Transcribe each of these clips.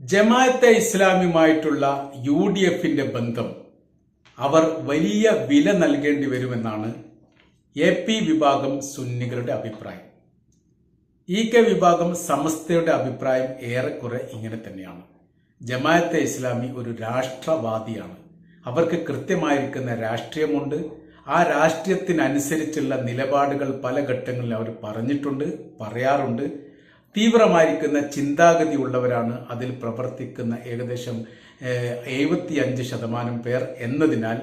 Jamaat-e ഇസ്ലാമിയുമായിട്ടുള്ള U D എഫിന്റെ ബന്ധം അവർ വലിയ വില നൽകേണ്ടി വരുമെന്നാണ് എ പി വിഭാഗം സുന്നികളുടെ അഭിപ്രായം. ഇ കെ വിഭാഗം സമസ്തയുടെ അഭിപ്രായം ഏറെക്കുറെ ഇങ്ങനെ തന്നെയാണ്. ജമാഅത്തെ ഇസ്ലാമി ഒരു രാഷ്ട്രവാദിയാണ്. അവർക്ക് കൃത്യമായിരിക്കുന്ന രാഷ്ട്രീയമുണ്ട്. ആ രാഷ്ട്രീയത്തിനനുസരിച്ചുള്ള നിലപാടുകൾ പല ഘട്ടങ്ങളിൽ അവർ പറഞ്ഞിട്ടുണ്ട് പറയാറുണ്ട്. തീവ്രമായിരിക്കുന്ന ചിന്താഗതി ഉള്ളവരാണ് അതിൽ പ്രവർത്തിക്കുന്ന ഏകദേശം എഴുപത്തി അഞ്ച് ശതമാനം പേർ എന്നതിനാൽ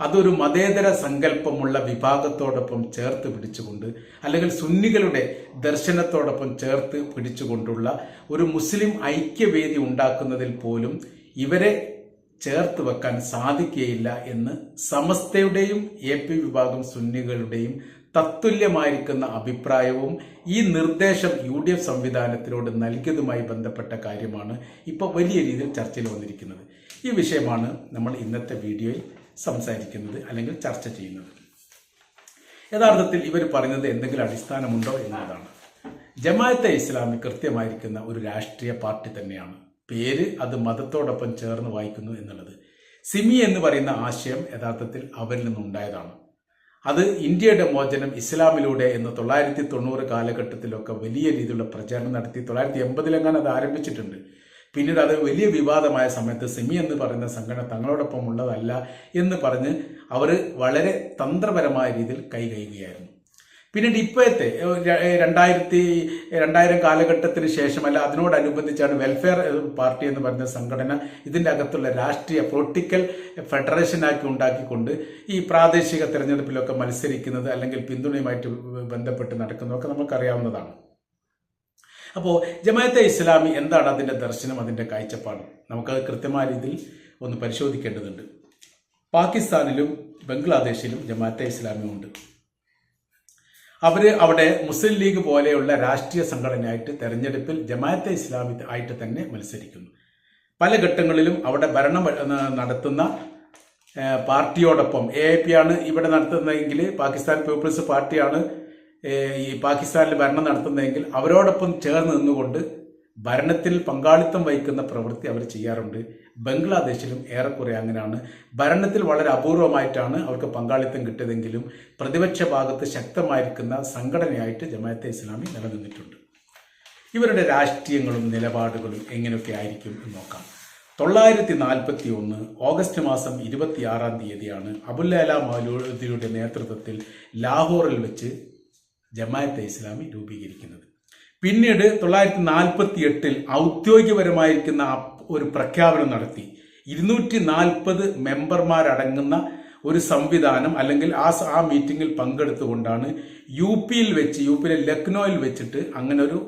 അതൊരു മതേതര സങ്കല്പമുള്ള വിഭാഗത്തോടൊപ്പം ചേർത്ത് പിടിച്ചുകൊണ്ട് അല്ലെങ്കിൽ സുന്നികളുടെ ദർശനത്തോടൊപ്പം ചേർത്ത് പിടിച്ചുകൊണ്ടുള്ള ഒരു മുസ്ലിം ഐക്യവേദി ഉണ്ടാക്കുന്നതിൽ പോലും ഇവരെ ചേർത്ത് വെക്കാൻ സാധിക്കുകയില്ല എന്ന് സമസ്തയുടെയും എ പി വിഭാഗം സുന്നികളുടെയും തത്തുല്യമായിരിക്കുന്ന അഭിപ്രായവും ഈ നിർദ്ദേശം യു ഡി എഫ് സംവിധാനത്തിനോട് നൽകിയതുമായി ബന്ധപ്പെട്ട കാര്യമാണ് ഇപ്പോൾ വലിയ രീതിയിൽ ചർച്ചയിൽ വന്നിരിക്കുന്നത്. ഈ വിഷയമാണ് നമ്മൾ ഇന്നത്തെ വീഡിയോയിൽ സംസാരിക്കുന്നത് അല്ലെങ്കിൽ ചർച്ച ചെയ്യുന്നത്. യഥാർത്ഥത്തിൽ ഇവർ പറയുന്നത് എന്തെങ്കിലും അടിസ്ഥാനമുണ്ടോ എന്നതാണ്. ജമാഅത്തെ ഇസ്ലാമി കൃത്യമായിരിക്കുന്ന ഒരു രാഷ്ട്രീയ പാർട്ടി തന്നെയാണ്. പേര് അത് മതത്തോടൊപ്പം ചേർന്ന് വായിക്കുന്നു എന്നുള്ളത്. സിമി എന്ന് പറയുന്ന ആശയം യഥാർത്ഥത്തിൽ അവരിൽ നിന്നുണ്ടായതാണ്. അത് ഇന്ത്യയുടെ മോചനം ഇസ്ലാമിലൂടെ എന്ന് തൊള്ളായിരത്തി തൊണ്ണൂറ് കാലഘട്ടത്തിലൊക്കെ വലിയ രീതിയിലുള്ള പ്രചാരണം നടത്തി. തൊള്ളായിരത്തി എൺപതിലെങ്ങാനും അത് ആരംഭിച്ചിട്ടുണ്ട്. പിന്നീട് അത് വലിയ വിവാദമായ സമയത്ത് സെമി എന്ന് പറയുന്ന സംഘടന തങ്ങളോടൊപ്പം ഉള്ളതല്ല എന്ന് പറഞ്ഞ് അവർ വളരെ തന്ത്രപരമായ രീതിയിൽ കൈകഴുകുകയായിരുന്നു പിന്നീട് ഇപ്പോഴത്തെ രണ്ടായിരത്തി രണ്ടായിരം കാലഘട്ടത്തിന് ശേഷം അല്ല അതിനോടനുബന്ധിച്ചാണ് വെൽഫെയർ പാർട്ടി എന്ന് പറയുന്ന സംഘടന ഇതിന്റെ അകത്തുള്ള രാഷ്ട്രീയ പൊളിറ്റിക്കൽ ഫെഡറേഷനാക്കി ഉണ്ടാക്കിക്കൊണ്ട് ഈ പ്രാദേശിക തെരഞ്ഞെടുപ്പിലൊക്കെ മത്സരിക്കുന്നത് അല്ലെങ്കിൽ പിന്തുണയുമായിട്ട് ബന്ധപ്പെട്ട് നടക്കുന്നതൊക്കെ നമുക്കറിയാവുന്നതാണ്. അപ്പോൾ ജമാഅത്തെ ഇസ്ലാമി എന്താണ് അതിന്റെ ദർശനം അതിന്റെ കാഴ്ചപ്പാട്? നമുക്കത് കൃത്യമായ രീതിയിൽ ഒന്ന് പരിശോധിക്കേണ്ടതുണ്ട്. പാകിസ്ഥാനിലും ബംഗ്ലാദേശിലും ജമാഅത്തെ ഇസ്ലാമി ഉണ്ട് അവർ അവിടെ മുസ്ലിം ലീഗ് പോലെയുള്ള രാഷ്ട്രീയ സംഘടനയായിട്ട് തെരഞ്ഞെടുപ്പിൽ ജമാഅത്തെ ഇസ്ലാമി ആയിട്ട് തന്നെ മത്സരിക്കുന്നു. പല ഘട്ടങ്ങളിലും അവിടെ ഭരണം നടത്തുന്ന പാർട്ടിയോടൊപ്പം എ പി ആണ് ഇവിടെ നടത്തുന്നതെങ്കിൽ പാകിസ്ഥാൻ പീപ്പിൾസ് പാർട്ടിയാണ് ഈ പാകിസ്ഥാനിൽ ഭരണം നടത്തുന്നതെങ്കിൽ അവരോടൊപ്പം ചേർന്ന് നിന്നുകൊണ്ട് ഭരണത്തിൽ പങ്കാളിത്തം വഹിക്കുന്ന പ്രവൃത്തി അവർ ചെയ്യാറുണ്ട്. ബംഗ്ലാദേശിലും ഏറെക്കുറെ അങ്ങനെയാണ്. ഭരണത്തിൽ വളരെ അപൂർവമായിട്ടാണ് അവർക്ക് പങ്കാളിത്തം കിട്ടിയതെങ്കിലും പ്രതിപക്ഷ ഭാഗത്ത് ശക്തമായിരിക്കുന്ന സംഘടനയായിട്ട് ജമാഅത്തെ ഇസ്ലാമി നിലനിന്നിട്ടുണ്ട്. ഇവരുടെ രാഷ്ട്രീയങ്ങളും നിലപാടുകളും എങ്ങനെയൊക്കെ ആയിരിക്കും എന്ന് നോക്കാം. തൊള്ളായിരത്തി നാൽപ്പത്തി ഒന്ന് ഓഗസ്റ്റ് മാസം ഇരുപത്തിയാറാം തീയതിയാണ് അബുല്ലാല മൗലൂദിയുടെ നേതൃത്വത്തിൽ ലാഹോറിൽ വെച്ച് ജമാഅത്തെ ഇസ്ലാമി രൂപീകരിക്കുന്നത്. പിന്നീട് തൊള്ളായിരത്തി നാൽപ്പത്തി എട്ടിൽ ഔദ്യോഗികപരമായിരിക്കുന്ന ഒരു പ്രഖ്യാപനം നടത്തി. ഇരുന്നൂറ്റി നാൽപ്പത് മെമ്പർമാരടങ്ങുന്ന ഒരു സംവിധാനം അല്ലെങ്കിൽ ആ ആ മീറ്റിംഗിൽ പങ്കെടുത്തുകൊണ്ടാണ് യു പിയിൽ വെച്ച് യു പിയിലെ ലക്നോയിൽ വെച്ചിട്ട് അങ്ങനെ ഒരു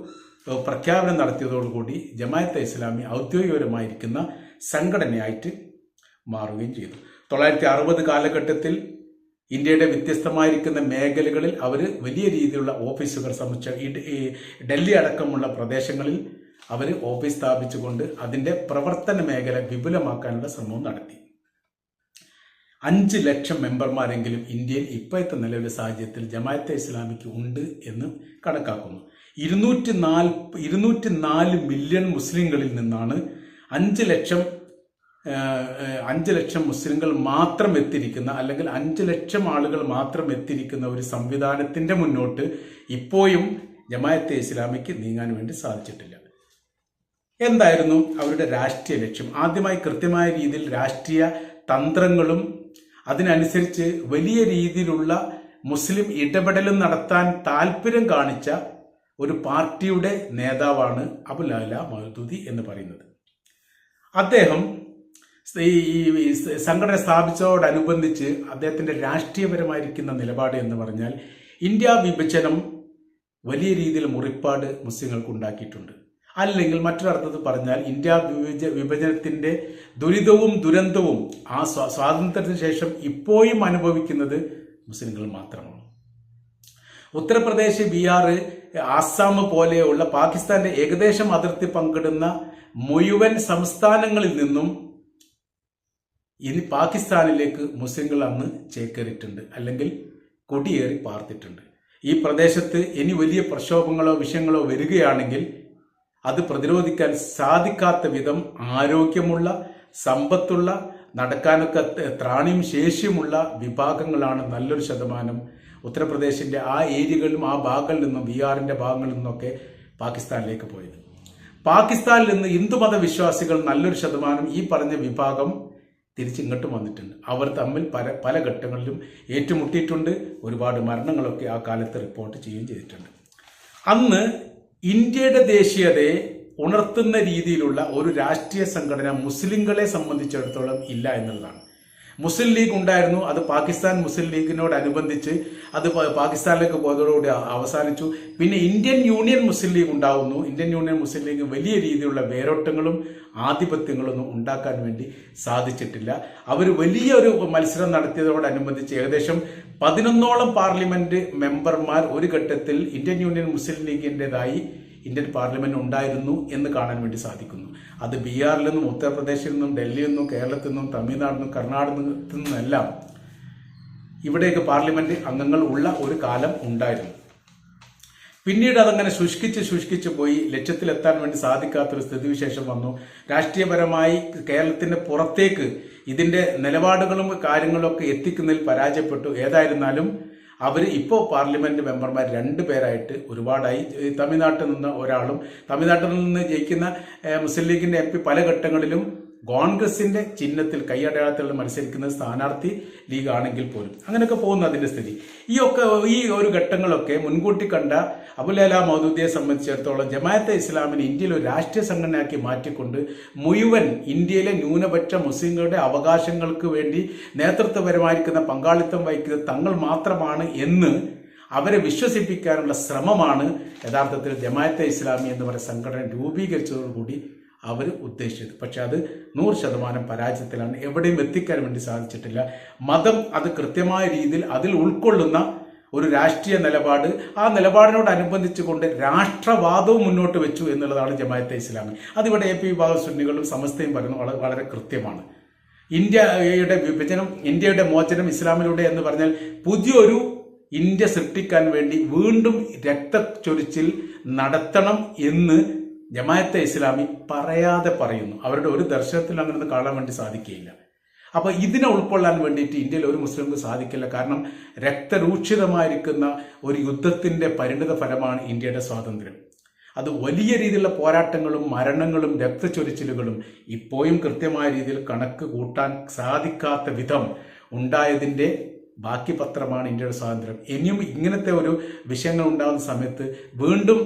പ്രഖ്യാപനം നടത്തിയതോടുകൂടി ജമാഅത്തെ ഇസ്ലാമി ഔദ്യോഗികപരമായിരിക്കുന്ന സംഘടനയായിട്ട് മാറുകയും ചെയ്തു. തൊള്ളായിരത്തി അറുപത് കാലഘട്ടത്തിൽ ഇന്ത്യയുടെ വ്യത്യസ്തമായിരിക്കുന്ന മേഖലകളിൽ അവർ വലിയ രീതിയിലുള്ള ഓഫീസുകൾ സമുച്ച ഡൽഹി അടക്കമുള്ള പ്രദേശങ്ങളിൽ അവർ ഓഫീസ് സ്ഥാപിച്ചുകൊണ്ട് അതിന്റെ പ്രവർത്തന മേഖല വിപുലമാക്കാനുള്ള ശ്രമവും നടത്തി. അഞ്ച് ലക്ഷം മെമ്പർമാരെങ്കിലും ഇന്ത്യയിൽ ഇപ്പോഴത്തെ നിലവിലെ സാഹചര്യത്തിൽ ജമാഅത്തെ ഇസ്ലാമിക്ക് ഉണ്ട് എന്ന് കണക്കാക്കുന്നു. ഇരുന്നൂറ്റി നാല് ഇരുന്നൂറ്റി നാല് മില്യൺ മുസ്ലിങ്ങളിൽ നിന്നാണ് അഞ്ച് ലക്ഷം അഞ്ച് ലക്ഷം മുസ്ലിങ്ങൾ മാത്രം എത്തിയിരിക്കുന്ന അല്ലെങ്കിൽ അഞ്ച് ലക്ഷം ആളുകൾ മാത്രം എത്തിയിരിക്കുന്ന ഒരു സംവിധാനത്തിന്റെ മുന്നോട്ട് ഇപ്പോഴും ജമാഅത്തെ ഇസ്ലാമിക്ക് നീങ്ങാൻ വേണ്ടി സാധിച്ചിട്ടില്ല. എന്തായിരുന്നു അവരുടെ രാഷ്ട്രീയ ലക്ഷ്യം? ആദ്യമായി കൃത്യമായ രീതിയിൽ രാഷ്ട്രീയ തന്ത്രങ്ങളും അതിനനുസരിച്ച് വലിയ രീതിയിലുള്ള മുസ്ലിം ഇടപെടലും നടത്താൻ താല്പര്യം കാണിച്ച ഒരു പാർട്ടിയുടെ നേതാവാണ് അബുലാല മഹദൂദി എന്ന് പറയുന്നത്. അദ്ദേഹം ഈ സംഘടന സ്ഥാപിച്ചതോടനുബന്ധിച്ച് അദ്ദേഹത്തിന്റെ രാഷ്ട്രീയപരമായിരിക്കുന്ന നിലപാട് എന്ന് പറഞ്ഞാൽ ഇന്ത്യ വിഭജനം വലിയ രീതിയിൽ മുറിപ്പാട് മുസ്ലിങ്ങൾക്ക് ഉണ്ടാക്കിയിട്ടുണ്ട്. അല്ലെങ്കിൽ മറ്റൊരർത്ഥത്തിൽ പറഞ്ഞാൽ ഇന്ത്യ വിഭജ വിഭജനത്തിന്റെ ദുരിതവും ദുരന്തവും ആ സ്വാതന്ത്ര്യത്തിന് ശേഷം ഇപ്പോഴും അനുഭവിക്കുന്നത് മുസ്ലിങ്ങൾ മാത്രമാണ്. ഉത്തർപ്രദേശ് ബീഹാർ ആസാം പോലെയുള്ള പാകിസ്ഥാന്റെ ഏകദേശം അതിർത്തി പങ്കിടുന്ന മുഴുവൻ സംസ്ഥാനങ്ങളിൽ നിന്നും ഇനി പാകിസ്ഥാനിലേക്ക് മുസ്ലിങ്ങൾ അന്ന് ചേക്കേറിയിട്ടുണ്ട് അല്ലെങ്കിൽ കൊടിയേറി പാർത്തിട്ടുണ്ട്. ഈ പ്രദേശത്ത് ഇനി വലിയ പ്രക്ഷോഭങ്ങളോ വിഷയങ്ങളോ വരികയാണെങ്കിൽ അത് പ്രതിരോധിക്കാൻ സാധിക്കാത്ത വിധം ആരോഗ്യമുള്ള സമ്പത്തുള്ള നടക്കാനൊക്കെ ത്രാണിയും ശേഷിയുമുള്ള വിഭാഗങ്ങളാണ് നല്ലൊരു ശതമാനം. ഉത്തർപ്രദേശിന്റെ ആ ഏരിയകളിലും ആ ഭാഗങ്ങളിൽ നിന്നും ബീഹാറിന്റെ ഭാഗങ്ങളിൽ നിന്നൊക്കെ പാകിസ്ഥാനിലേക്ക് പോയത്. പാകിസ്ഥാനിൽ നിന്ന് ഹിന്ദുമത വിശ്വാസികൾ നല്ലൊരു ശതമാനം ഈ പറഞ്ഞ വിഭാഗം തിരിച്ചിങ്ങോട്ടും വന്നിട്ടുണ്ട്. അവർ തമ്മിൽ പല പല ഘട്ടങ്ങളിലും ഏറ്റുമുട്ടിയിട്ടുണ്ട്. ഒരുപാട് മരണങ്ങളൊക്കെ ആ കാലത്ത് റിപ്പോർട്ട് ചെയ്യുകയും ചെയ്തിട്ടുണ്ട്. അന്ന് ഇന്ത്യയുടെ ദേശീയതയെ ഉണർത്തുന്ന രീതിയിലുള്ള ഒരു രാഷ്ട്രീയ സംഘടന മുസ്ലിങ്ങളെ സംബന്ധിച്ചിടത്തോളം ഇല്ല എന്നുള്ളതാണ്. മുസ്ലിം ലീഗ് ഉണ്ടായിരുന്നു അത് പാകിസ്ഥാൻ മുസ്ലിം ലീഗിനോടനുബന്ധിച്ച് അത് പാകിസ്ഥാനിലേക്ക് പോയതോടുകൂടി അവസാനിച്ചു. പിന്നെ ഇന്ത്യൻ യൂണിയൻ മുസ്ലിം ലീഗ് ഉണ്ടാവുന്നു. ഇന്ത്യൻ യൂണിയൻ മുസ്ലിം ലീഗ് വലിയ രീതിയിലുള്ള വേരോട്ടങ്ങളും ആധിപത്യങ്ങളൊന്നും ഉണ്ടാക്കാൻ വേണ്ടി സാധിച്ചിട്ടില്ല. അവർ വലിയൊരു മത്സരം നടത്തിയതോടനുബന്ധിച്ച് ഏകദേശം പതിനൊന്നോളം പാർലമെന്റ് മെമ്പർമാർ ഒരു ഘട്ടത്തിൽ ഇന്ത്യൻ യൂണിയൻ മുസ്ലിം ലീഗിന്റെതായി ഇന്ത്യൻ പാർലമെന്റ് ഉണ്ടായിരുന്നു എന്ന് കാണാൻ വേണ്ടി സാധിക്കുന്നു. അത് ബീഹാറിൽ നിന്നും ഉത്തർപ്രദേശിൽ നിന്നും ഡൽഹിയിൽ നിന്നും കേരളത്തിൽ നിന്നും തമിഴ്നാട്ടിൽ നിന്നും കർണാടകത്തിൽ നിന്നെല്ലാം ഇവിടെയൊക്കെ പാർലമെന്റ് അംഗങ്ങൾ ഉള്ള ഒരു കാലം ഉണ്ടായിരുന്നു. പിന്നീട് അതങ്ങനെ ശുഷ്കിച്ച് ശുഷ്കിച്ച് പോയി ലക്ഷ്യത്തിലെത്താൻ വേണ്ടി സാധിക്കാത്തൊരു സ്ഥിതിവിശേഷം വന്നു. രാഷ്ട്രീയപരമായി കേരളത്തിന്റെ പുറത്തേക്ക് ഇതിന്റെ നിലപാടുകളും കാര്യങ്ങളും ഒക്കെ എത്തിക്കുന്നതിൽ പരാജയപ്പെട്ടു. ഏതായിരുന്നാലും അവർ ഇപ്പോൾ പാർലമെന്റ് മെമ്പർമാർ രണ്ട് പേരായിട്ട് ഒരുപാടായി. തമിഴ്നാട്ടിൽ നിന്ന് ഒരാളും തമിഴ്നാട്ടിൽ നിന്ന് ജയിക്കുന്ന മുസ്ലിം ലീഗിന്റെ എം പി പല ഘട്ടങ്ങളിലും കോൺഗ്രസിന്റെ ചിഹ്നത്തിൽ കൈയടയാളത്തിൽ മത്സരിക്കുന്ന സ്ഥാനാർത്ഥി ലീഗ് ആണെങ്കിൽ പോലും. അങ്ങനെയൊക്കെ പോകുന്ന അതിന്റെ സ്ഥിതി. ഈ ഒക്കെ ഈ ഒരു ഘട്ടങ്ങളൊക്കെ മുൻകൂട്ടി കണ്ട അബുലല മൗദൂദിയെ സംബന്ധിച്ചിടത്തോളം ജമാഅത്തെ ഇസ്ലാമിനെ ഇന്ത്യയിൽ ഒരു രാഷ്ട്രീയ സംഘടനയാക്കി മാറ്റിക്കൊണ്ട് മുഴുവൻ ഇന്ത്യയിലെ ന്യൂനപക്ഷ മുസ്ലിങ്ങളുടെ അവകാശങ്ങൾക്ക് വേണ്ടി നേതൃത്വപരമായിരിക്കുന്ന പങ്കാളിത്തം വഹിക്കുന്നത് തങ്ങൾ മാത്രമാണ് എന്ന് അവരെ വിശ്വസിപ്പിക്കാനുള്ള ശ്രമമാണ് യഥാർത്ഥത്തിൽ ജമാഅത്തെ ഇസ്ലാമി എന്ന് പറയുന്ന സംഘടന രൂപീകരിച്ചതോടുകൂടി അവർ ഉദ്ദേശിച്ചത്. പക്ഷെ അത് നൂറ് ശതമാനം പരാജയത്തിലാണ്. എവിടെയും എത്തിക്കാൻ വേണ്ടി സാധിച്ചിട്ടില്ല. മതം അത് കൃത്യമായ രീതിയിൽ അതിൽ ഉൾക്കൊള്ളുന്ന ഒരു രാഷ്ട്രീയ നിലപാട് ആ നിലപാടിനോടനുബന്ധിച്ചുകൊണ്ട് രാഷ്ട്രവാദവും മുന്നോട്ട് വെച്ചു എന്നുള്ളതാണ് ജമാഅത്തെ ഇസ്ലാമി. അതിവിടെ എ പി വിഭാഗ സുന്നികളും സമസ്തയും പറയുന്നത് വളരെ വളരെ കൃത്യമാണ്. ഇന്ത്യയുടെ വിഭജനം ഇന്ത്യയുടെ മോചനം ഇസ്ലാമിലൂടെ എന്ന് പറഞ്ഞാൽ പുതിയൊരു ഇന്ത്യ സൃഷ്ടിക്കാൻ വേണ്ടി വീണ്ടും രക്തച്ചൊരിച്ചിൽ നടത്തണം എന്ന് ജമാഅത്തെ ഇസ്ലാമി പറയാതെ പറയുന്നു. അവരുടെ ഒരു ദർശനത്തിൽ അങ്ങനെ കാണാൻ വേണ്ടി സാധിക്കുകയില്ല. അപ്പൊ ഇതിനെ ഉൾക്കൊള്ളാൻ വേണ്ടിയിട്ട് ഇന്ത്യയിൽ ഒരു മുസ്ലിംക്ക് സാധിക്കില്ല. കാരണം രക്തരൂക്ഷിതമായിരിക്കുന്ന ഒരു യുദ്ധത്തിന്റെ പരിണിത ഫലമാണ് ഇന്ത്യയുടെ സ്വാതന്ത്ര്യം. അത് വലിയ രീതിയിലുള്ള പോരാട്ടങ്ങളും മരണങ്ങളും രക്തചൊരിച്ചിലുകളും ഇപ്പോഴും കൃത്യമായ രീതിയിൽ കണക്ക് കൂട്ടാൻ സാധിക്കാത്ത വിധം ഉണ്ടായതിന്റെ ബാക്കി പത്രമാണ് ഇന്ത്യയുടെ സ്വാതന്ത്ര്യം. ഇനിയും ഇങ്ങനത്തെ ഒരു വിഷയങ്ങൾ ഉണ്ടാകുന്ന സമയത്ത് വീണ്ടും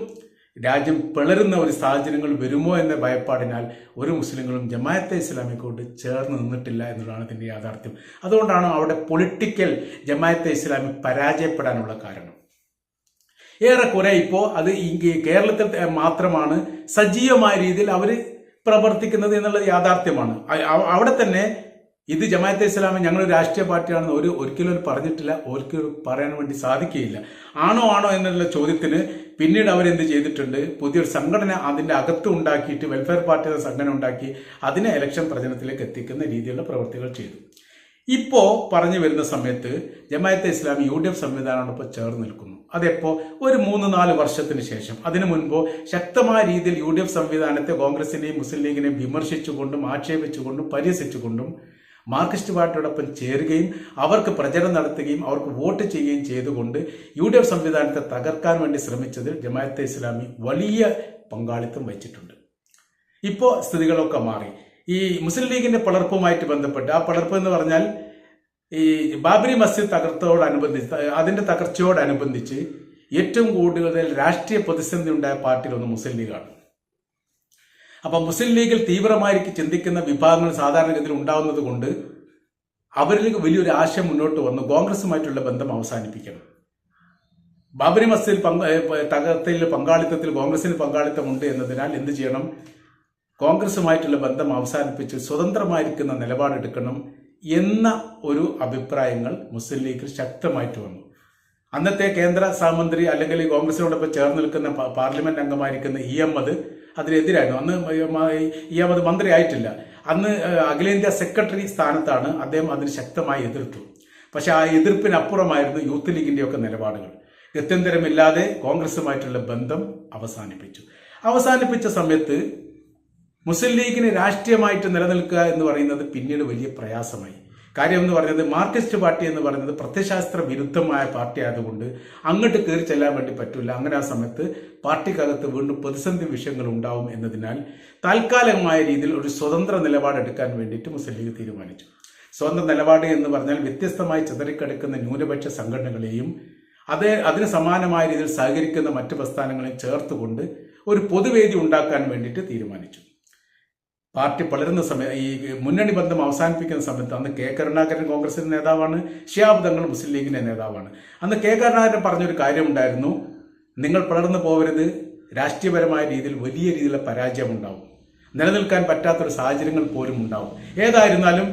രാജ്യം പിളരുന്ന ഒരു സാഹചര്യങ്ങൾ വരുമോ എന്ന ഭയപ്പാടിനാൽ ഒരു മുസ്ലിങ്ങളും ജമാഅത്തെ ഇസ്ലാമിക്കോട് ചേർന്ന് നിന്നിട്ടില്ല എന്നുള്ളതാണ് ഇതിന്റെ യാഥാർത്ഥ്യം. അതുകൊണ്ടാണ് അവിടെ പൊളിറ്റിക്കൽ ജമാഅത്തെ ഇസ്ലാമി പരാജയപ്പെടാനുള്ള കാരണം. ഏറെക്കുറെ ഇപ്പോൾ അത് കേരളത്തിൽ മാത്രമാണ് സജീവമായ രീതിയിൽ അവർ പ്രവർത്തിക്കുന്നത് എന്നുള്ളത് യാഥാർത്ഥ്യമാണ്. അവിടെ തന്നെ ഇത് ജമാഅത്തെ ഇസ്ലാമി ഞങ്ങൾ രാഷ്ട്രീയ പാർട്ടിയാണെന്ന് ഒരു ഒരിക്കലും പറഞ്ഞിട്ടില്ല ഒരിക്കലും പറയാൻ വേണ്ടി സാധിക്കുകയില്ല. ആണോ ആണോ എന്നുള്ള ചോദ്യത്തിന് പിന്നീട് അവരെന്ത് ചെയ്തിട്ടുണ്ട്? പുതിയൊരു സംഘടന അതിന്റെ അകത്ത് ഉണ്ടാക്കിയിട്ട് വെൽഫെയർ പാർട്ടി എന്ന സംഘടന ഉണ്ടാക്കി അതിനെ ഇലക്ഷൻ പ്രചരണത്തിലേക്ക് എത്തിക്കുന്ന രീതിയിലുള്ള പ്രവൃത്തികൾ ചെയ്തു. ഇപ്പോ പറഞ്ഞു വരുന്ന സമയത്ത് Jamaat-e Islami U D F സംവിധാനത്തോടൊപ്പം ചേർന്ന് നിൽക്കുന്നു. അതെപ്പോ? ഒരു മൂന്ന് നാല് വർഷത്തിന് ശേഷം. അതിനു മുൻപോ ശക്തമായ രീതിയിൽ യു ഡി എഫ് സംവിധാനത്തെ കോൺഗ്രസിനെയും മുസ്ലിം ലീഗിനെയും വിമർശിച്ചുകൊണ്ടും ആക്ഷേപിച്ചുകൊണ്ടും പരിഹസിച്ചുകൊണ്ടും മാർക്സിസ്റ്റ് പാർട്ടിയോടൊപ്പം ചേരുകയും അവർക്ക് പ്രചരണം നടത്തുകയും അവർക്ക് വോട്ട് ചെയ്യുകയും ചെയ്തുകൊണ്ട് യു ഡി എഫ് സംവിധാനത്തെ തകർക്കാൻ വേണ്ടി ശ്രമിച്ചതിൽ ജമാഅത്തെ ഇസ്ലാമി വലിയ പങ്കാളിത്തം വഹിച്ചിട്ടുണ്ട്. ഇപ്പോൾ സ്ഥിതികളൊക്കെ മാറി. ഈ മുസ്ലിം ലീഗിന്റെ പിളർപ്പുമായിട്ട് ബന്ധപ്പെട്ട് ആ പിളർപ്പ് എന്ന് പറഞ്ഞാൽ ഈ ബാബരി മസ്ജിദ് തകർത്തോടനുബന്ധിച്ച് അതിന്റെ തകർച്ചയോടനുബന്ധിച്ച് ഏറ്റവും കൂടുതൽ രാഷ്ട്രീയ പ്രതിസന്ധി ഉണ്ടായ പാർട്ടിയിലൊന്ന് മുസ്ലിം ലീഗാണ്. അപ്പൊ മുസ്ലിം ലീഗിൽ തീവ്രമായിരിക്കും ചിന്തിക്കുന്ന വിഭാഗങ്ങൾ സാധാരണഗതിയിൽ ഉണ്ടാവുന്നത് കൊണ്ട് അവരിലേക്ക് വലിയൊരു ആശയം മുന്നോട്ട് വന്നു കോൺഗ്രസുമായിട്ടുള്ള ബന്ധം അവസാനിപ്പിക്കണം. ബാബരി മസ്ജിദ് പങ്ക പങ്കാളിത്തത്തിൽ കോൺഗ്രസിന് പങ്കാളിത്തമുണ്ട് എന്നതിനാൽ എന്ത് ചെയ്യണം? കോൺഗ്രസുമായിട്ടുള്ള ബന്ധം അവസാനിപ്പിച്ച് സ്വതന്ത്രമായിരിക്കുന്ന നിലപാടെടുക്കണം എന്ന ഒരു അഭിപ്രായങ്ങൾ മുസ്ലിം ലീഗിൽ ശക്തമായിട്ട് വന്നു. അന്നത്തെ കേന്ദ്ര സഹമന്ത്രി അല്ലെങ്കിൽ കോൺഗ്രസിനോടൊപ്പം ചേർന്ന് നിൽക്കുന്ന പാർലമെന്റ് അംഗമായിരിക്കുന്ന ഇ അഹമ്മദ് അതിനെതിരായിരുന്നു. അന്ന് ഈ അത് മന്ത്രി ആയിട്ടില്ല അന്ന് അഖിലേന്ത്യാ സെക്രട്ടറി സ്ഥാനത്താണ് അദ്ദേഹം അതിന് ശക്തമായി എതിർത്തു. പക്ഷേ ആ എതിർപ്പിനപ്പുറമായിരുന്നു യൂത്ത് ലീഗിന്റെ ഒക്കെ നിലപാടുകൾ. ഗത്യന്തരമില്ലാതെ കോൺഗ്രസുമായിട്ടുള്ള ബന്ധം അവസാനിപ്പിച്ചു. അവസാനിപ്പിച്ച സമയത്ത് മുസ്ലിം ലീഗിന് രാഷ്ട്രീയമായിട്ട് നിലനിൽക്കുക എന്ന് പറയുന്നത് പിന്നീട് വലിയ പ്രയാസമായി. കാര്യം എന്ന് പറഞ്ഞത് മാർക്സിസ്റ്റ് പാർട്ടി എന്ന് പറയുന്നത് പ്രത്യശാസ്ത്ര വിരുദ്ധമായ പാർട്ടി ആയതുകൊണ്ട് അങ്ങോട്ട് കയറി ചെല്ലാൻ വേണ്ടി പറ്റില്ല അങ്ങനെ ആ സമയത്ത് പാർട്ടിക്കകത്ത് വീണ്ടും പ്രതിസന്ധി വിഷയങ്ങൾ ഉണ്ടാവും എന്നതിനാൽ താൽക്കാലികമായ രീതിയിൽ ഒരു സ്വതന്ത്ര നിലപാടെടുക്കാൻ വേണ്ടിയിട്ട് മുസ്ലിം ലീഗ് തീരുമാനിച്ചു. സ്വതന്ത്ര നിലപാട് എന്ന് പറഞ്ഞാൽ വ്യത്യസ്തമായി ചിതറിക്കിടക്കുന്ന ന്യൂനപക്ഷ സംഘടനകളെയും അതേ അതിന് സമാനമായ രീതിയിൽ സഹകരിക്കുന്ന മറ്റു പ്രസ്ഥാനങ്ങളെയും ചേർത്തുകൊണ്ട് ഒരു പൊതുവേദി ഉണ്ടാക്കാൻ വേണ്ടിയിട്ട് തീരുമാനിച്ചു. പാർട്ടി പളരുന്ന സമയം ഈ മുന്നണി ബന്ധം അവസാനിപ്പിക്കുന്ന സമയത്ത് അന്ന് കെ കരുണാകരൻ കോൺഗ്രസിന്റെ നേതാവാണ് ഷിയാബ് തങ്ങൾ മുസ്ലിം ലീഗിന്റെ നേതാവാണ്. അന്ന് കെ കരുണാകരൻ പറഞ്ഞൊരു കാര്യമുണ്ടായിരുന്നു നിങ്ങൾ പിളർന്നു പോകരുത് രാഷ്ട്രീയപരമായ രീതിയിൽ വലിയ രീതിയിലുള്ള പരാജയം ഉണ്ടാവും. നിലനിൽക്കാൻ പറ്റാത്തൊരു സാഹചര്യങ്ങൾ പോലും ഉണ്ടാവും. ഏതായിരുന്നാലും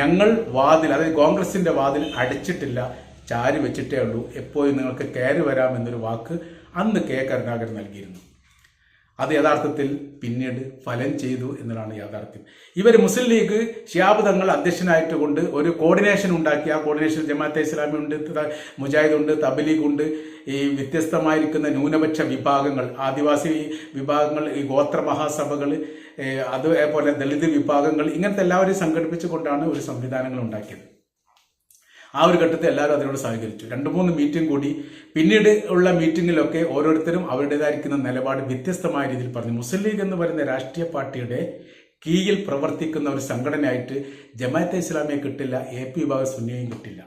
ഞങ്ങൾ വാതിൽ അതായത് കോൺഗ്രസിന്റെ വാതിൽ അടച്ചിട്ടില്ല ചാരി വെച്ചിട്ടേ ഉള്ളൂ. എപ്പോഴും നിങ്ങൾക്ക് കയറി വരാമെന്നൊരു വാക്ക് അന്ന് കെ കരുണാകരൻ നൽകിയിരുന്നു. അത് യഥാർത്ഥത്തിൽ പിന്നീട് ഫലം ചെയ്തു എന്നതാണ് യാഥാർത്ഥ്യം. ഇവർ മുസ്ലിം ലീഗ് ഷിയാബ് തങ്ങൾ അധ്യക്ഷനായിട്ട് കൊണ്ട് ഒരു കോർഡിനേഷൻ ഉണ്ടാക്കി. ആ കോർഡിനേഷൻ ജമാഅത്തെ ഇസ്ലാമി ഉണ്ട് മുജാഹിദ് ഉണ്ട് തബലീഗ് ഉണ്ട്. ഈ വ്യത്യസ്തമായിരിക്കുന്ന ന്യൂനപക്ഷ വിഭാഗങ്ങൾ ആദിവാസി വിഭാഗങ്ങൾ ഈ ഗോത്ര മഹാസഭകൾ അതുപോലെ ദളിത് വിഭാഗങ്ങൾ ഇങ്ങനത്തെ എല്ലാവരെയും സംഘടിപ്പിച്ചുകൊണ്ടാണ് ഒരു സംവിധാനങ്ങൾ ഉണ്ടാക്കിയത്. ആ ഒരു ഘട്ടത്തിൽ എല്ലാവരും അതിനോട് സഹകരിച്ചു. രണ്ട് മൂന്ന് മീറ്റിംഗ് കൂടി. പിന്നീട് ഉള്ള മീറ്റിങ്ങിലൊക്കെ ഓരോരുത്തരും അവരുടേതായിരിക്കുന്ന നിലപാട് വ്യത്യസ്തമായ രീതിയിൽ പറഞ്ഞു. മുസ്ലിം ലീഗ് എന്ന് പറയുന്ന രാഷ്ട്രീയ പാർട്ടിയുടെ കീഴിൽ പ്രവർത്തിക്കുന്ന ഒരു സംഘടനയായിട്ട് ജമാഅത്തെ ഇസ്ലാമിയെ കിട്ടില്ല എ പി വിഭാഗ സുന്നിയെയും കിട്ടില്ല.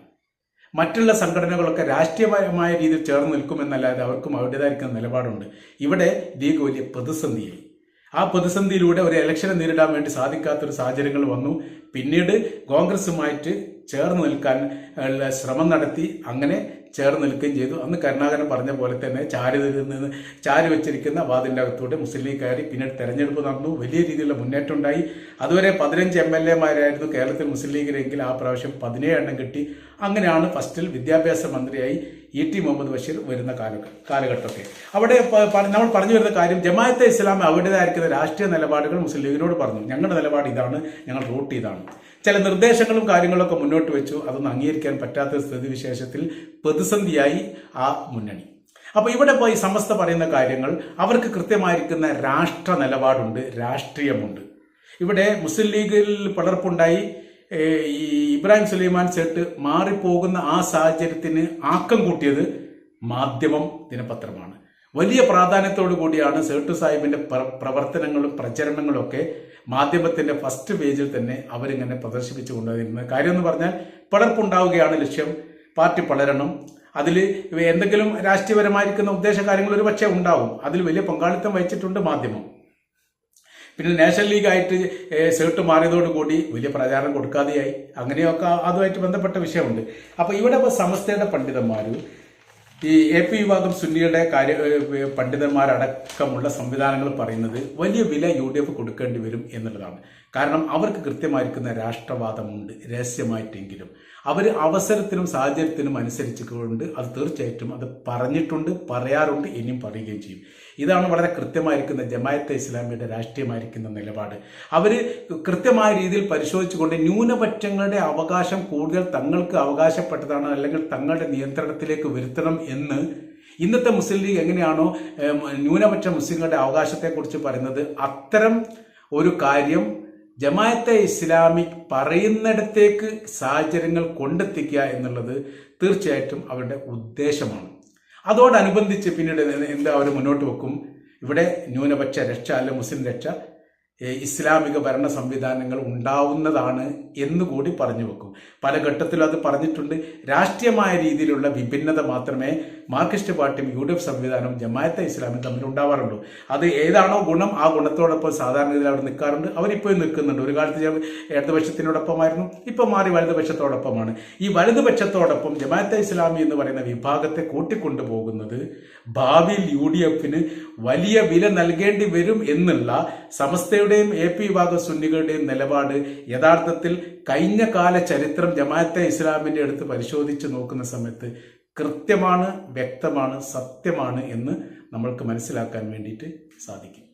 മറ്റുള്ള സംഘടനകളൊക്കെ രാഷ്ട്രീയപരമായ രീതിയിൽ ചേർന്ന് നിൽക്കുമെന്നല്ലാതെ അവർക്കും അവരുടേതായിരിക്കുന്ന നിലപാടുണ്ട്. ഇവിടെ ലീഗ് വലിയ പ്രതിസന്ധിയായി. ആ പ്രതിസന്ധിയിലൂടെ ഒരു ഇലക്ഷനെ നേരിടാൻ വേണ്ടി സാധിക്കാത്തൊരു സാഹചര്യങ്ങൾ വന്നു. പിന്നീട് കോൺഗ്രസുമായിട്ട് ചേർന്ന് നിൽക്കാൻ ശ്രമം നടത്തി അങ്ങനെ ചേർന്ന് നിൽക്കുകയും ചെയ്തു. അന്ന് കരുണാകരൻ പറഞ്ഞ പോലെ തന്നെ ചാരി നിന്ന് ചാരി വെച്ചിരിക്കുന്ന വാതിന്റെ അകത്തൂടെ മുസ്ലിം ലീഗ് കയറി പിന്നീട് തെരഞ്ഞെടുപ്പ് നടന്നു. വലിയ രീതിയിലുള്ള മുന്നേറ്റം ഉണ്ടായി. അതുവരെ പതിനഞ്ച് എം എൽ എമാരായിരുന്നു കേരളത്തിൽ മുസ്ലിം ലീഗിലെങ്കിൽ ആ പ്രാവശ്യം പതിനേഴ് എണ്ണം കിട്ടി. അങ്ങനെയാണ് ഫസ്റ്റിൽ വിദ്യാഭ്യാസ മന്ത്രിയായി ഇ ടി മുഹമ്മദ് ബഷീർ വരുന്ന കാല കാലഘട്ടമൊക്കെ. അവിടെ നമ്മൾ പറഞ്ഞു വരുന്ന കാര്യം ജമാഅത്തെ ഇസ്ലാം അവരുടേതായിരിക്കുന്ന രാഷ്ട്രീയ നിലപാടുകൾ മുസ്ലിം ലീഗിനോട് പറഞ്ഞു. ഞങ്ങളുടെ നിലപാട് ഇതാണ് ഞങ്ങൾ റൂട്ട് ഇതാണ് ചില നിർദ്ദേശങ്ങളും കാര്യങ്ങളൊക്കെ മുന്നോട്ട് വെച്ചു. അതൊന്നും അംഗീകരിക്കാൻ പറ്റാത്ത സ്ഥിതിവിശേഷത്തിൽ പ്രതിസന്ധിയായി ആ മുന്നണി. അപ്പോൾ ഇവിടെ പോയി സമസ്ത പറയുന്ന കാര്യങ്ങൾ അവർക്ക് കൃത്യമായിരിക്കുന്ന രാഷ്ട്ര നിലപാടുണ്ട് രാഷ്ട്രീയമുണ്ട്. ഇവിടെ മുസ്ലിം ലീഗിൽ പടർപ്പുണ്ടായി. ഈ ഇബ്രാഹിം സുലൈമാൻ സേട്ട് മാറിപ്പോകുന്ന ആ സാഹചര്യത്തിന് ആക്കം കൂട്ടിയത് മാധ്യമം ദിനപത്രമാണ്. വലിയ പ്രാധാന്യത്തോടു കൂടിയാണ് സേട്ടു സാഹിബിന്റെ പ്രവർത്തനങ്ങളും പ്രചരണങ്ങളും ഒക്കെ മാധ്യമത്തിന്റെ ഫസ്റ്റ് പേജിൽ തന്നെ അവരിങ്ങനെ പ്രദർശിപ്പിച്ചു കൊണ്ടുവരുന്നത് കാര്യം എന്ന് പറഞ്ഞാൽ പിളർപ്പുണ്ടാവുകയാണ് ലക്ഷ്യം. പാർട്ടി പളരണം. അതിൽ എന്തെങ്കിലും രാഷ്ട്രീയപരമായിരിക്കുന്ന ഉദ്ദേശ കാര്യങ്ങൾ ഒരു പക്ഷേ ഉണ്ടാവും. അതിൽ വലിയ പങ്കാളിത്തം വഹിച്ചിട്ടുണ്ട് മാധ്യമം. പിന്നെ നാഷണൽ ലീഗ് ആയിട്ട് സേർട്ട് മാറിയതോടുകൂടി വലിയ പ്രചാരണം കൊടുക്കാതെയായി. അങ്ങനെയൊക്കെ അതുമായിട്ട് ബന്ധപ്പെട്ട വിഷയമുണ്ട്. അപ്പോൾ ഇവിടെ സമസ്തയുടെ പണ്ഡിതന്മാരും ഈ എ പി വിഭാഗം സുന്നിയുടെ കാര്യ പണ്ഡിതന്മാരടക്കമുള്ള സംവിധാനങ്ങൾ പറയുന്നത് വലിയ വില യു ഡി എഫ് കൊടുക്കേണ്ടി വരും എന്നുള്ളതാണ്. കാരണം അവർക്ക് കൃത്യമായിരിക്കുന്ന രാഷ്ട്രവാദമുണ്ട് രഹസ്യമായിട്ടെങ്കിലും. അവർ അവസരത്തിനും സാഹചര്യത്തിനും അനുസരിച്ചുകൊണ്ട് അത് തീർച്ചയായിട്ടും അത് പറഞ്ഞിട്ടുണ്ട് പറയാറുണ്ട് ഇനിയും പറയുകയും ചെയ്യും. ഇതാണ് വളരെ കൃത്യമായിരിക്കുന്ന ജമായത്തെ ഇസ്ലാമിയുടെ രാഷ്ട്രീയമായിരിക്കുന്ന നിലപാട്. അവർ കൃത്യമായ രീതിയിൽ പരിശോധിച്ചുകൊണ്ട് ന്യൂനപക്ഷങ്ങളുടെ അവകാശം കൂടുതൽ തങ്ങൾക്ക് അവകാശപ്പെട്ടതാണ് അല്ലെങ്കിൽ തങ്ങളുടെ നിയന്ത്രണത്തിലേക്ക് വരുത്തണം എന്ന് ഇന്നത്തെ മുസ്ലിം ലീഗ് എങ്ങനെയാണോ ന്യൂനപക്ഷ മുസ്ലിങ്ങളുടെ അവകാശത്തെക്കുറിച്ച് പറയുന്നത് അത്തരം ഒരു കാര്യം ജമായത്തെ ഇസ്ലാമിക് പറയുന്നിടത്തേക്ക് സാഹചര്യങ്ങൾ കൊണ്ടെത്തിക്കുക എന്നുള്ളത് തീർച്ചയായിട്ടും അവരുടെ ഉദ്ദേശമാണ്. അതോടനുബന്ധിച്ച് പിന്നീട് എന്താ അവർ മുന്നോട്ട് വെക്കും. ഇവിടെ ന്യൂനപക്ഷ രക്ഷ അല്ലെ മുസ്ലിം രക്ഷ ഇസ്ലാമിക ഭരണ സംവിധാനങ്ങൾ ഉണ്ടാവുന്നതാണ് എന്നുകൂടി പറഞ്ഞു വെക്കും. പല ഘട്ടത്തിലും അത് പറഞ്ഞിട്ടുണ്ട്. രാഷ്ട്രീയമായ രീതിയിലുള്ള വിഭിന്നത മാത്രമേ മാർക്സിസ്റ്റ് പാർട്ടിയും യു ഡി എഫ് സംവിധാനവും ജമായത്തെ ഇസ്ലാമും തമ്മിൽ ഉണ്ടാവാറുള്ളൂ അത് ഏതാണോ ഗുണം ആ ഗുണത്തോടൊപ്പം സാധാരണ രീതിയിൽ അവർ നിൽക്കാറുണ്ട്. അവരിപ്പോഴും നിൽക്കുന്നുണ്ട്. ഒരു കാലത്ത് ഇടതുപക്ഷത്തിനോടൊപ്പമായിരുന്നു ഇപ്പോൾ മാറി വലതുപക്ഷത്തോടൊപ്പമാണ്. ഈ വലതുപക്ഷത്തോടൊപ്പം ജമാഅത്തെ ഇസ്ലാമി എന്ന് പറയുന്ന വിഭാഗത്തെ കൂട്ടിക്കൊണ്ടുപോകുന്നത് ഭാവിയിൽ യു ഡി എഫിന് വലിയ വില നൽകേണ്ടി വരും എന്നുള്ള സമസ്തയുടെയും എ പി വിഭാഗ സുന്നികളുടെയും നിലപാട് യഥാർത്ഥത്തിൽ കഴിഞ്ഞ കാല ചരിത്രം ജമാഅത്തെ ഇസ്ലാമിന്റെ അടുത്ത് പരിശോധിച്ച് നോക്കുന്ന സമയത്ത് കൃത്യമാണ് വ്യക്തമാണ് സത്യമാണ് എന്ന് നമ്മൾക്ക് മനസ്സിലാക്കാൻ വേണ്ടിയിട്ട് സാധിക്കും.